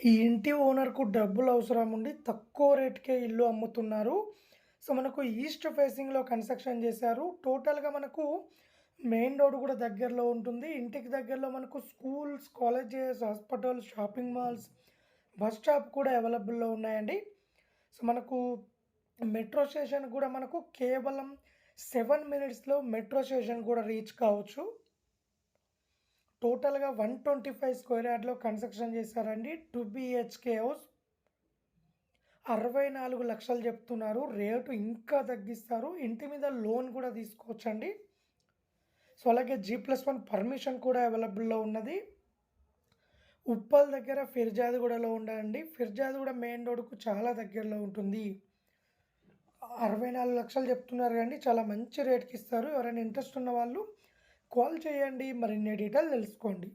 ఈ ఇంటి ఓనర్‌కు డబ్బులు అవసరం ఉండి తక్కువ రేట్‌కే ఇల్లు అమ్ముతున్నారు. సో, మనకు ఈస్ట్ ఫేసింగ్‌లో కన్‌స్ట్రక్షన్ చేశారు. టోటల్‌గా మనకు మెయిన్ రోడ్ కూడా దగ్గరలో ఉంటుంది. ఇంటికి దగ్గరలో మనకు schools, colleges, hospitals, shopping malls, bus stop కూడా అవైలబుల్‌లో ఉన్నాయండి. సో, మనకు మెట్రో స్టేషన్ కూడా మనకు కేవలం సెవెన్ మినిట్స్‌లో మెట్రో స్టేషన్ కూడా రీచ్ కావచ్చు. టోటల్‌గా 125 స్క్వేర్ యార్డ్‌లో కన్‌స్ట్రక్షన్ చేశారండి. Two BHK house. 64,00,000 చెప్తున్నారు. రేటు ఇంకా తగ్గిస్తారు. ఇంటి మీద లోన్ కూడా తీసుకోవచ్చండి. సో, అలాగే జీ ప్లస్ వన్ పర్మిషన్ కూడా అవైలబుల్‌లో ఉన్నది. ఉప్పల్ దగ్గర ఫిర్జాదిగూడలో ఉండండి ఫిర్జాదిగూడ మెయిన్ రోడ్‌కు చాలా దగ్గరలో ఉంటుంది. 64,00,000 చెప్తున్నారు కానీ చాలా మంచి రేట్‌కి ఇస్తారు. ఎవరైనా ఇంట్రెస్ట్ ఉన్న వాళ్ళు కాల్ చేయండి. మరిన్ని డీటెయిల్ తెలుసుకోండి.